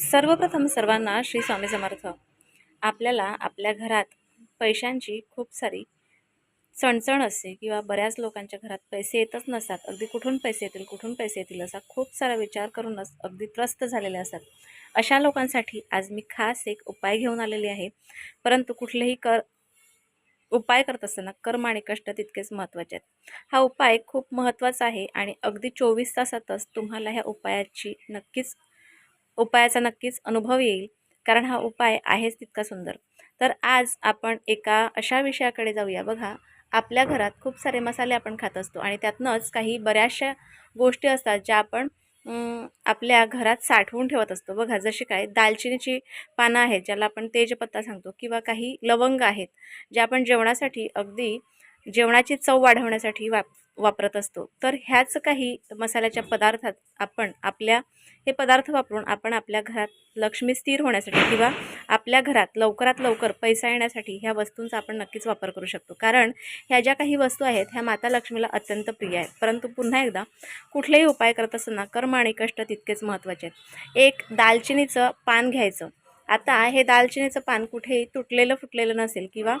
सर्वप्रथम सर्वांना श्री स्वामी समर्थ. आपल्याला आपल्या घरात पैशांची खूप सारी चणचण असते किंवा बऱ्याच लोकांच्या घरात पैसे येतच नसतात. अगदी कुठून पैसे येतील कुठून पैसे येतील असा खूप सारा विचार करूनच अगदी त्रस्त झालेले असतात. अशा लोकांसाठी आज मी खास एक उपाय घेऊन आलेली आहे. परंतु कुठलेही कर उपाय करत असताना कर्म आणि कष्ट तितकेच महत्त्वाचे आहेत. हा उपाय खूप महत्त्वाचा आहे आणि अगदी चोवीस तासातच तुम्हाला ह्या उपायाची नक्कीच उपायाचा नक्कीच अनुभव येईल. कारण हा उपाय आहेच तितका सुंदर. तर आज आपण एका अशा विषयाकडे जाऊया. बघा आपल्या घरात खूप सारे मसाले आपण खात असतो आणि त्यातनंच काही बऱ्याचशा गोष्टी असतात ज्या आपण आपल्या घरात साठवून ठेवत असतो. बघा जशी काय दालचिनीची पानं आहेत ज्याला आपण तेजपत्ता सांगतो किंवा काही लवंग आहेत जे आपण जेवणासाठी अगदी जेवणाची चव वाढवण्यासाठी वाप वापरत असतो. तर ह्याच काही मसाल्याच्या पदार्थात आपण आपल्या हे पदार्थ वापरून आपण आपल्या घरात लक्ष्मी स्थिर होण्यासाठी किंवा आपल्या घरात लवकरात लवकर पैसा येण्यासाठी ह्या वस्तूंचा आपण नक्कीच वापर करू शकतो. कारण ह्या ज्या काही वस्तू आहेत ह्या माता लक्ष्मीला अत्यंत प्रिय आहेत. परंतु पुन्हा एकदा कुठलेही उपाय करत असताना कर्म आणि कष्ट तितकेच महत्त्वाचे आहेत. एक दालचिनीचं पान घ्यायचं. आता हे दालचिनीचं पान कुठेही तुटलेलं फुटलेलं नसेल किंवा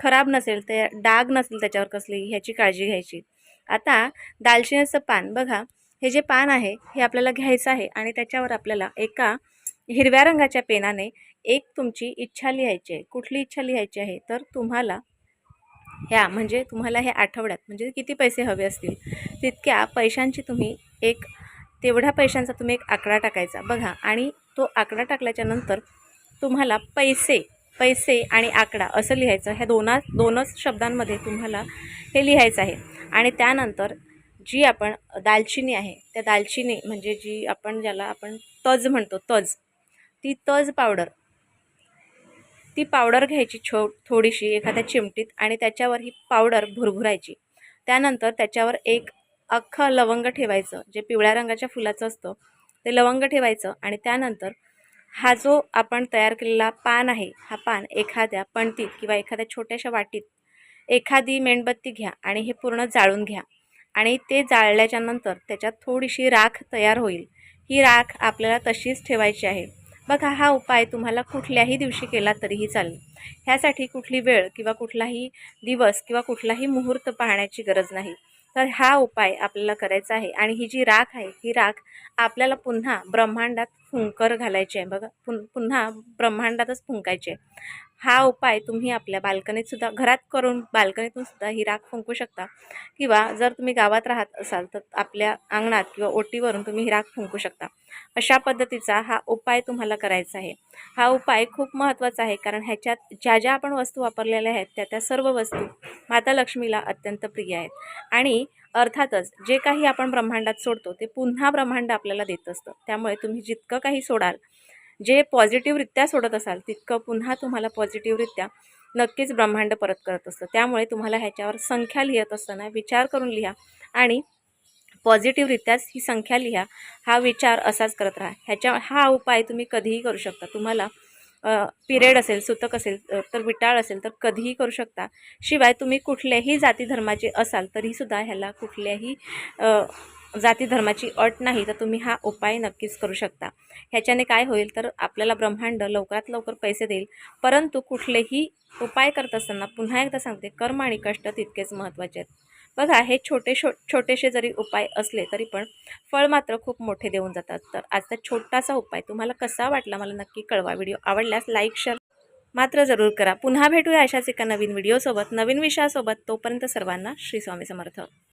खराब नसेल ते डाग नसेल त्याच्यावर कसली ह्याची काळजी घ्यायची. आता दालचिनीचं पान बघा हे जे पान आहे हे आपल्याला घ्यायचं आहे आणि त्याच्यावर आपल्याला एका हिरव्या रंगाच्या पेनाने एक तुमची इच्छा लिहायची आहे. कुठली इच्छा लिहायची आहे? तर तुम्हाला ह्या म्हणजे तुम्हाला हे आठवड्यात म्हणजे किती पैसे हवे असतील तितक्या पैशांची तुम्ही एक तेवढ्या पैशांचा तुम्ही एक आकडा टाकायचा बघा. आणि तो आकडा टाकल्याच्या नंतर तुम्हाला पैसे पैसे आणि आकडा असं लिहायचं. ह्या दोना दोनच शब्दांमध्ये तुम्हाला हे लिहायचं आहे. आणि त्यानंतर जी आपण दालचिनी आहे त्या दालचिनी म्हणजे जी आपण ज्याला आपण तज म्हणतो तज ती तज पावडर ती पावडर घ्यायची छो थोडीशी एखाद्या चिमटीत आणि त्याच्यावर ही पावडर भुरभुरायची. त्यानंतर त्याच्यावर एक अख्खं लवंग ठेवायचं जे पिवळ्या रंगाच्या फुलाचं असतं ते लवंग ठेवायचं आणि त्यानंतर हा जो आपण तयार केलेला पान आहे हा पान एखाद्या पणतीत किंवा एखाद्या छोट्याशा वाटीत एखादी मेणबत्ती घ्या आणि हे पूर्ण जाळून घ्या. आणि ते जाळल्याच्या नंतर त्याच्यात थोडीशी राख तयार होईल. ही राख आपल्याला तशीच ठेवायची आहे. बघा हा उपाय तुम्हाला कुठल्याही दिवशी केला तरीही चालेल. ह्यासाठी कुठली वेळ किंवा कुठलाही दिवस किंवा कुठलाही मुहूर्त पाहण्याची गरज नाही. तर हा उपाय आपल्याला करायचा आहे. आणि ही जी राख आहे ही राख आपल्याला पुन्हा ब्रह्मांडात फुंकर घालायची आहे. बघा पुन पुन्हा ब्रह्मांडातच फुंकायचे आहे. हा उपाय तुम्ही आपल्या बाल्कनीत सुद्धा घरात करून बाल्कनीतून सुद्धा ही राख फुंकू शकता. किंवा जर तुम्ही गावात राहत असाल तर आपल्या अंगणात किंवा ओटीवरून तुम्ही ही राख फुंकू शकता. अशा पद्धतीचा हा उपाय तुम्हाला करायचा आहे. हा उपाय खूप महत्त्वाचा आहे कारण ह्याच्यात ज्या ज्या आपण वस्तू वापरलेल्या आहेत त्या त्या सर्व वस्तू माता लक्ष्मीला अत्यंत प्रिय आहेत. आणि अर्थातच जे काही आपण ब्रह्मांडात सोडतो ते पुन्हा ब्रह्मांड आपल्याला देत असतं. त्यामुळे तुम्ही जितकं काही सोडाल जे पॉझिटिव्हरित्या सोडत असाल तितकं पुन्हा तुम्हाला पॉझिटिव्हरित्या नक्कीच ब्रह्मांड परत करत असतं. त्यामुळे तुम्हाला ह्याच्यावर संख्या लिहित असताना विचार करून लिहा आणि पॉझिटिव्हरित्याच ही संख्या लिहा. हा विचार असाच करत राहा. ह्याच्या हा उपाय तुम्ही कधीही करू शकता. तुम्हाला पिरियड असेल सुतक असेल तर विटाळ असेल तर कधीही करू शकता. शिवाय तुम्ही कुठल्याही जाती धर्माचे असाल तरीसुद्धा ह्याला कुठल्याही जाती धर्माची अट नाही तर तुम्ही हा उपाय नक्कीच करू शकता. ह्याच्याने काय होईल तर आपल्याला ब्रह्मांड लवकरात लवकर पैसे देईल. परंतु कुठलेही उपाय करत असताना पुन्हा एकदा सांगते कर्म आणि कष्ट तितकेच महत्त्वाचे आहेत. बघा हे छोटे छो छोटेसे जरी उपाय असले तरी पण फळ मात्र खूप मोठे देऊन जातात. तर आजचा छोटासा उपाय तुम्हाला कसा वाटला मला नक्की कळवा. व्हिडिओ आवडल्यास लाईक शेअर मात्र जरूर करा. पुन्हा भेटूया अशाच एका नवीन व्हिडिओसोबत नवीन विषयासोबत. तोपर्यंत सर्वांना श्री स्वामी समर्थ.